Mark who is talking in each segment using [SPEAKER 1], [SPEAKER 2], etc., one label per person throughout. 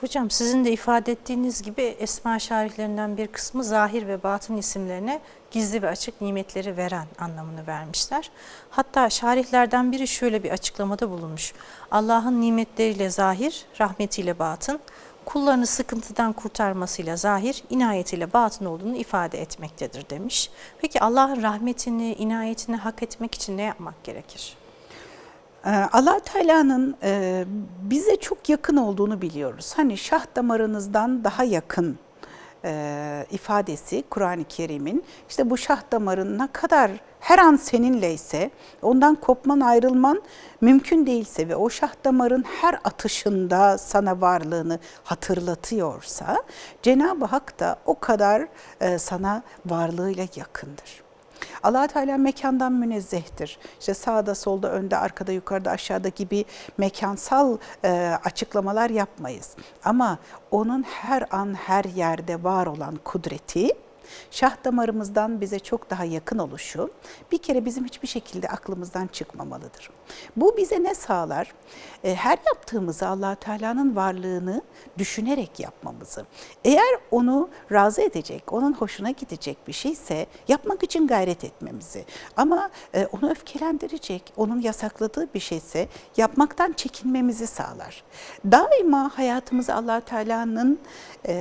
[SPEAKER 1] Hocam sizin de ifade ettiğiniz gibi esma şarihlerinden bir kısmı zahir ve batın isimlerine gizli ve açık nimetleri veren anlamını vermişler. Hatta şarihlerden biri şöyle bir açıklamada bulunmuş. Allah'ın nimetleriyle zahir, rahmetiyle batın, kullarını sıkıntıdan kurtarmasıyla zahir, inayetiyle batın olduğunu ifade etmektedir demiş. Peki Allah'ın rahmetini, inayetini hak etmek için ne yapmak gerekir?
[SPEAKER 2] Ee, allah Teala'nın e, bize çok yakın olduğunu biliyoruz. Hani şah damarınızdan daha yakın e, ifadesi Kur'an-ı Kerim'in. İşte bu şah damarın ne kadar her an seninleyse, ondan kopman ayrılman mümkün değilse ve o şah damarın her atışında sana varlığını hatırlatıyorsa, Cenab-ı Hak da o kadar e, sana varlığıyla yakındır. Allah Teala mekandan münezzehtir. İşte sağda, solda, önde, arkada, yukarıda, aşağıda gibi mekansal e, açıklamalar yapmayız. Ama onun her an, her yerde var olan kudreti, şah damarımızdan bize çok daha yakın oluşu bir kere bizim hiçbir şekilde aklımızdan çıkmamalıdır. Bu bize ne sağlar? E, Her yaptığımızı allah Teala'nın varlığını düşünerek yapmamızı. Eğer onu razı edecek, onun hoşuna gidecek bir şeyse yapmak için gayret etmemizi. Ama e, onu öfkelendirecek, onun yasakladığı bir şeyse yapmaktan çekinmemizi sağlar. Daima hayatımızı allah Teala'nın e,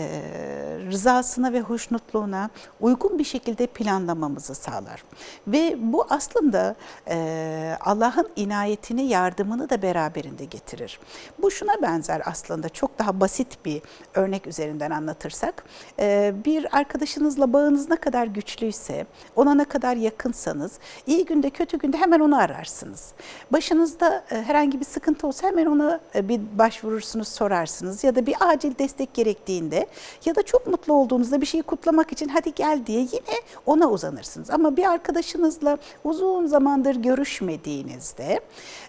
[SPEAKER 2] rızasına ve hoşnutluğuna uygun bir şekilde planlamamızı sağlar. Ve bu aslında e, Allah'ın inayetini, yardımını da beraberinde getirir. Bu şuna benzer aslında çok daha basit bir örnek üzerinden anlatırsak. e, bir arkadaşınızla bağınız ne kadar güçlüyse, ona ne kadar yakınsanız, iyi günde kötü günde hemen onu ararsınız. Başınızda e, herhangi bir sıkıntı olsa hemen ona e, bir başvurursunuz, sorarsınız ya da bir acil destek gerektiğinde ya da çok mutlu olduğunuzda bir şeyi kutlamak için hadi gel diye yine ona uzanırsınız. Ama bir arkadaşınızla uzun zamandır görüşmediğinizde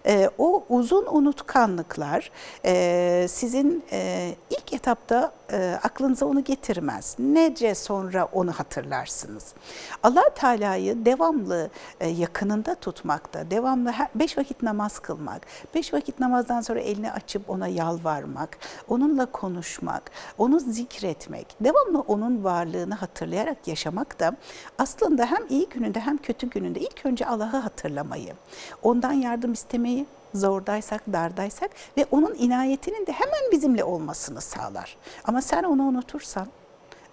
[SPEAKER 2] e, o uzun unutkanlıklar e, sizin e, ilk etapta e, aklınıza onu getirmez. Nece sonra onu hatırlarsınız. Allah Teala'yı devamlı e, yakınında tutmakta, devamlı her, beş vakit namaz kılmak, beş vakit namazdan sonra elini açıp ona yalvarmak, onunla konuşmak, onu zikretmek, devamlı onun varlığını hatırlayarak yaşamak da aslında hem iyi gününde hem kötü gününde ilk önce Allah'ı hatırlamayı, ondan yardım istemeyi, zordaysak, dardaysak ve onun inayetinin de hemen bizimle olmasını sağlar. Ama sen onu unutursan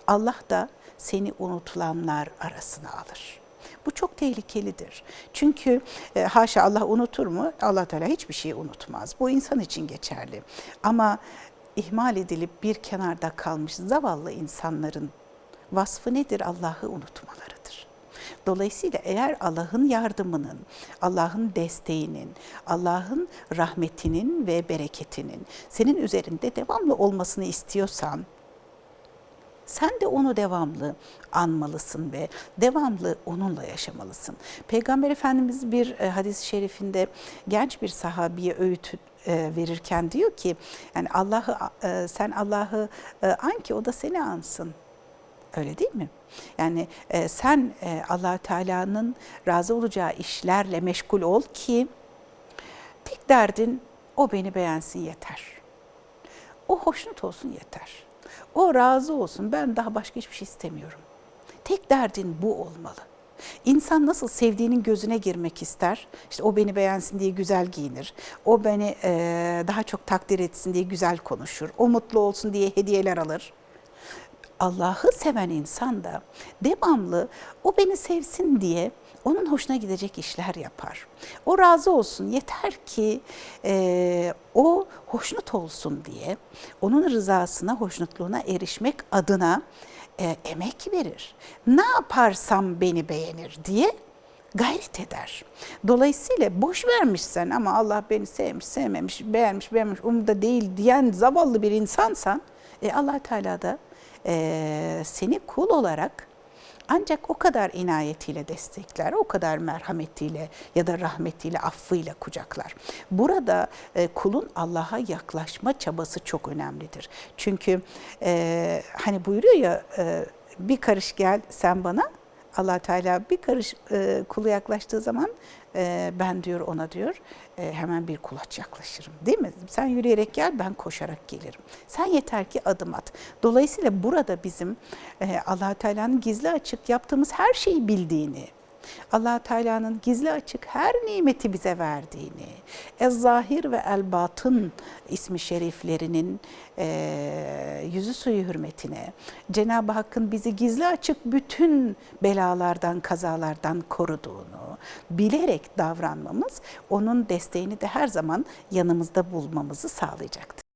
[SPEAKER 2] Allah da seni unutulanlar arasına alır. Bu çok tehlikelidir. Çünkü e, haşa Allah unutur mu? Allah Teala hiçbir şeyi unutmaz. Bu insan için geçerli. Ama ihmal edilip bir kenarda kalmış zavallı insanların vasfı nedir? Allah'ı unutmalarıdır. Dolayısıyla eğer Allah'ın yardımının, Allah'ın desteğinin, Allah'ın rahmetinin ve bereketinin senin üzerinde devamlı olmasını istiyorsan, sen de onu devamlı anmalısın ve devamlı onunla yaşamalısın. Peygamber Efendimiz bir e, hadis-i şerifinde genç bir sahabiye öğüt e, verirken diyor ki yani Allah'ı e, sen Allah'ı an ki o da seni ansın. Öyle değil mi? Yani e, sen e, allah Teala'nın razı olacağı işlerle meşgul ol ki tek derdin o beni beğensin yeter. O hoşnut olsun yeter. O razı olsun ben daha başka hiçbir şey istemiyorum. Tek derdin bu olmalı. İnsan nasıl sevdiğinin gözüne girmek ister? İşte o beni beğensin diye güzel giyinir. O beni e, daha çok takdir etsin diye güzel konuşur. O mutlu olsun diye hediyeler alır. Allah'ı seven insan da devamlı o beni sevsin diye onun hoşuna gidecek işler yapar. O razı olsun yeter ki e, o hoşnut olsun diye onun rızasına, hoşnutluğuna erişmek adına e, emek verir. Ne yaparsam beni beğenir diye gayret eder. Dolayısıyla boş vermişsen ama Allah beni sevmiş, sevmemiş, beğenmiş, beğenmiş, umurda değil diyen zavallı bir insansan e, allah Teala da e, seni kul olarak ancak o kadar inayetiyle destekler, o kadar merhametiyle ya da rahmetiyle, affıyla kucaklar. Burada e, kulun Allah'a yaklaşma çabası çok önemlidir. Çünkü e, hani buyuruyor ya e, bir karış gel sen bana, allah Teala bir karış e, kulu yaklaştığı zaman e, ben diyor ona diyor e, hemen bir kulaç yaklaşırım değil mi? Sen yürüyerek gel ben koşarak gelirim. Sen yeter ki adım at. Dolayısıyla burada bizim e, allah Teala'nın gizli açık yaptığımız her şeyi bildiğini, allah Teala'nın gizli açık her nimeti bize verdiğini, Ez-Zahir ve El-Batın ismi şeriflerinin e, yüzü suyu hürmetine, Cenab-ı Hakk'ın bizi gizli açık bütün belalardan, kazalardan koruduğunu bilerek davranmamız, onun desteğini de her zaman yanımızda bulmamızı sağlayacaktır.